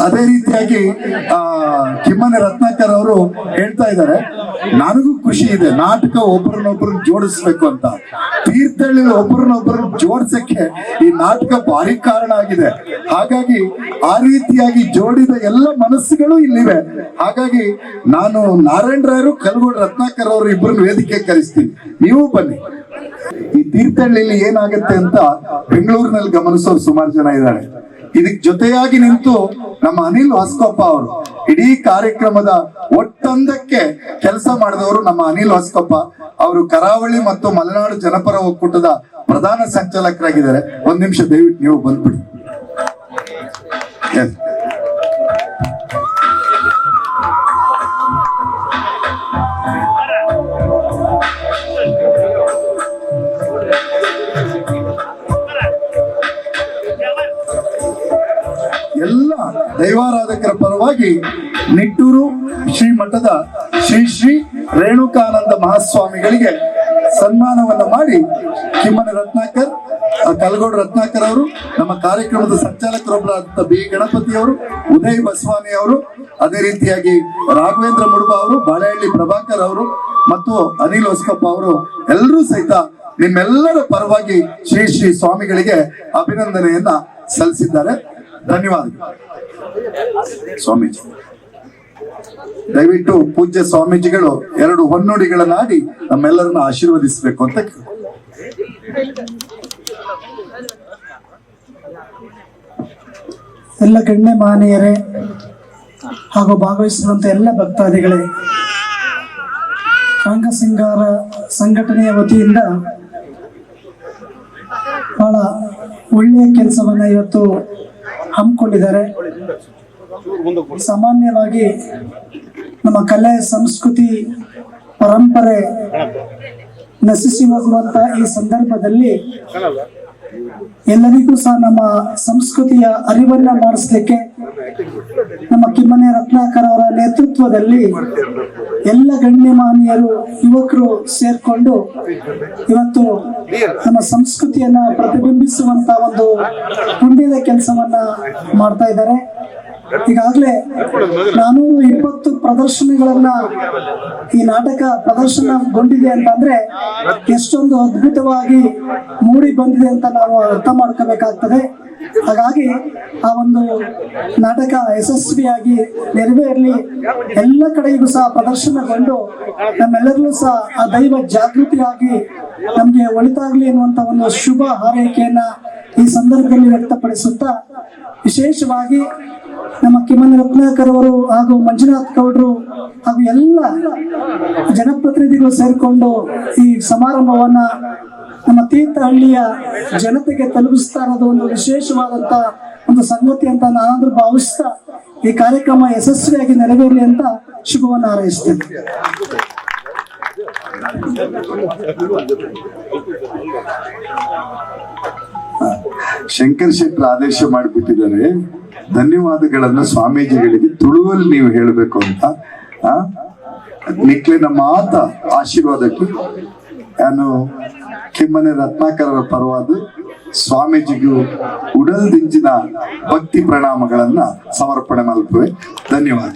ಅದೇ ರೀತಿಯಾಗಿ, ಆ, ಕಿಮ್ಮನೆ ರತ್ನಾಕರ್ ಅವರು ಹೇಳ್ತಾ ಇದ್ದಾರೆ, ನನಗೂ ಖುಷಿ ಇದೆ, ನಾಟಕ ಒಬ್ಬರನ್ನೊಬ್ಬರನ್ನ ಜೋಡಿಸ್ಬೇಕು ಅಂತ. ತೀರ್ಥಹಳ್ಳಿ ಒಬ್ಬರನ್ನೊಬ್ಬರನ್ನ ಜೋಡಿಸಕ್ಕೆ ಈ ನಾಟಕ ಭಾರಿ ಕಾರಣ ಆಗಿದೆ. ಹಾಗಾಗಿ ಆ ರೀತಿಯಾಗಿ ಜೋಡಿದ ಎಲ್ಲ ಮನಸ್ಸುಗಳು ಇಲ್ಲಿವೆ. ಹಾಗಾಗಿ ನಾನು ನಾರಾಯಣ ರಾಯರು, ಕಲ್ಗೋಡ್ ರತ್ನಾಕರ್ ಅವರು ಇಬ್ಬರನ್ನ ವೇದಿಕೆ ಕರೆಸ್ತೀನಿ. ನೀವು ಬನ್ನಿ. ಈ ತೀರ್ಥಹಳ್ಳಿಲಿ ಏನಾಗುತ್ತೆ ಅಂತ ಬೆಂಗಳೂರಿನಲ್ಲಿ ಗಮನಿಸೋರು ಸುಮಾರು ಜನ ಇದ್ದಾರೆ. ಇದಕ್ ಜೊತೆಯಾಗಿ ನಿಂತು ನಮ್ಮ ಅನಿಲ್ ಹೊಸ್ಕೊಪ್ಪ ಅವರು ಇಡೀ ಕಾರ್ಯಕ್ರಮದ ಒಟ್ಟೊಂದಕ್ಕೆ ಕೆಲಸ ಮಾಡಿದವರು ನಮ್ಮ ಅನಿಲ್ ಹೊಸ್ಕೊಪ್ಪ. ಅವರು ಕರಾವಳಿ ಮತ್ತು ಮಲೆನಾಡು ಜನಪರ ಒಕ್ಕೂಟದ ಪ್ರಧಾನ ಸಂಚಾಲಕರಾಗಿದ್ದಾರೆ. ಒಂದ್ ನಿಮಿಷ ದಯವಿಟ್ಟು ನೀವು ಬಂದ್ಬಿಡಿ. ದೈವಾರಾಧಕರ ಪರವಾಗಿ ನಿಟ್ಟೂರು ಶ್ರೀ ಮಠದ ಶ್ರೀ ಶ್ರೀ ರೇಣುಕಾನಂದ ಮಹಾಸ್ವಾಮಿಗಳಿಗೆ ಸನ್ಮಾನವನ್ನ ಮಾಡಿ ಕಿಮ್ಮನೆ ರತ್ನಾಕರ್ ಕಲ್ಗೋಡು ರತ್ನಾಕರ್ ಅವರು, ನಮ್ಮ ಕಾರ್ಯಕ್ರಮದ ಸಂಚಾಲಕರೊಬ್ಬರಾದಂತ ಬಿ. ಗಣಪತಿ ಅವರು, ಉದಯ್ ಬಸವಾನಿ ಅವರು, ಅದೇ ರೀತಿಯಾಗಿ ರಾಘವೇಂದ್ರ ಮುಡುಬ ಅವರು, ಬಾಳೆಹಳ್ಳಿ ಪ್ರಭಾಕರ್ ಅವರು ಮತ್ತು ಅನಿಲ್ ಹೊಸಕಪ್ಪ ಅವರು ಎಲ್ಲರೂ ಸಹಿತ ನಿಮ್ಮೆಲ್ಲರ ಪರವಾಗಿ ಶ್ರೀ ಶ್ರೀ ಸ್ವಾಮಿಗಳಿಗೆ ಅಭಿನಂದನೆಯನ್ನ ಸಲ್ಲಿಸಿದ್ದಾರೆ. ಧನ್ಯವಾದಗಳು. ಸ್ವಾಮೀಜಿ. ದಯವಿಟ್ಟು ಪೂಜ್ಯ ಸ್ವಾಮೀಜಿಗಳು ಎರಡು ಹೊನ್ನುಡಿಗಳನ್ನಾಗಿ ನಮ್ಮೆಲ್ಲರನ್ನ ಆಶೀರ್ವದಿಸಬೇಕು ಅಂತ ಎಲ್ಲ ಗಣ್ಯ ಮಹನೀಯರೇ ಹಾಗೂ ಭಾಗವಹಿಸಿರುವಂತ ಎಲ್ಲ ಭಕ್ತಾದಿಗಳೇ ರಂಗಸಿಂಗಾರ ಸಂಘಟನೆಯ ವತಿಯಿಂದ ಬಹಳ ಒಳ್ಳೆಯ ಕೆಲಸವನ್ನ ಇವತ್ತು ಹಮ್ಮಿಕೊಂಡಿದ್ದಾರೆ. ಸಾಮಾನ್ಯವಾಗಿ ನಮ್ಮ ಕಲೆ, ಸಂಸ್ಕೃತಿ, ಪರಂಪರೆ ನಶಿಸಿ ಹೋಗುವಂತ ಈ ಸಂದರ್ಭದಲ್ಲಿ ಎಲ್ಲರಿಗೂ ಸಹ ನಮ್ಮ ಸಂಸ್ಕೃತಿಯ ಅರಿವನ್ನ ಮಾಡಿಸ್ಲಿಕ್ಕೆ ನಮ್ಮ ಕಿಮ್ಮನೆ ರತ್ನಾಕರ್ ಅವರ ನೇತೃತ್ವದಲ್ಲಿ ಎಲ್ಲ ಗಣ್ಯಮಾನ್ಯರು ಯುವಕರು ಸೇರ್ಕೊಂಡು ಇವತ್ತು ನಮ್ಮ ಸಂಸ್ಕೃತಿಯನ್ನ ಪ್ರತಿಬಿಂಬಿಸುವಂತ ಒಂದು ಪುಣ್ಯದ ಕೆಲಸವನ್ನ ಮಾಡ್ತಾ ಇದ್ದಾರೆ. ಈಗಾಗಲೇ ನಾನೂರು ಇಪ್ಪತ್ತು ಪ್ರದರ್ಶನಗಳನ್ನ ಈ ನಾಟಕ ಪ್ರದರ್ಶನಗೊಂಡಿದೆ ಅಂತಂದ್ರೆ ಎಷ್ಟೊಂದು ಅದ್ಭುತವಾಗಿ ಮೂಡಿ ಬಂದಿದೆ ಅಂತ ನಾವು ಅರ್ಥ ಮಾಡ್ಕೋಬೇಕಾಗ್ತದೆ. ಹಾಗಾಗಿ ಆ ಒಂದು ನಾಟಕ ಯಶಸ್ವಿಯಾಗಿ ನೆರವೇರಲಿ. ಎಲ್ಲ ಕಡೆಗೂ ಸಹ ಪ್ರದರ್ಶನಗೊಂಡು ನಮ್ಮೆಲ್ಲರಿಗೂ ಸಹ ಆ ದೈವ ಜಾಗೃತಿಯಾಗಿ ನಮ್ಗೆ ಒಳಿತಾಗ್ಲಿ ಅನ್ನುವಂತ ಒಂದು ಶುಭ ಹಾರೈಕೆಯನ್ನ ಈ ಸಂದರ್ಭದಲ್ಲಿ ವ್ಯಕ್ತಪಡಿಸುತ್ತಾ ವಿಶೇಷವಾಗಿ ನಮ್ಮ ಕಿಮ್ಮನ ರತ್ನಾಕರ್ ಅವರು ಹಾಗೂ ಮಂಜುನಾಥ್ ಗೌಡರು ಹಾಗೂ ಎಲ್ಲ ಜನಪ್ರತಿನಿಧಿಗಳು ಸೇರಿಕೊಂಡು ಈ ಸಮಾರಂಭವನ್ನ ನಮ್ಮ ತೀರ್ಥಹಳ್ಳಿಯ ಜನತೆಗೆ ತಲುಪಿಸ್ತಾ ಇರೋದು ಒಂದು ವಿಶೇಷವಾದಂತ ಒಂದು ಸಂಗತಿ ಅಂತ ನಾನಾದ್ರೂ ಭಾವಿಸ್ತಾ ಈ ಕಾರ್ಯಕ್ರಮ ಯಶಸ್ವಿಯಾಗಿ ನೆರವೇರಲಿ ಅಂತ ಶುಭವನ್ನು ಹಾರೈಸ್ತೇನೆ. ಶಂಕರ್ ಶೆಟ್ಟರ್ ಆದೇಶ ಮಾಡಿಬಿಟ್ಟಿದ್ದಾರೆ. ಧನ್ಯವಾದಗಳನ್ನ ಸ್ವಾಮೀಜಿಗಳಿಗೆ ತುಳುವಲ್ಲಿ ನೀವು ಹೇಳಬೇಕು ಅಂತ. ನಿಕ್ಲಿನ ಮಾತ ಆಶೀರ್ವಾದಕ್ಕೆ. ನಾನು ಕಿಮ್ಮನೆ ರತ್ನಾಕರರ ಪರವಾದ ಸ್ವಾಮೀಜಿಗೂ ಉಡಲ್ದಿಂಜಿನ ಭಕ್ತಿ ಪ್ರಣಾಮಗಳನ್ನ ಸಮರ್ಪಣೆ ಮಾಡುತ್ತೇವೆ ಧನ್ಯವಾದ.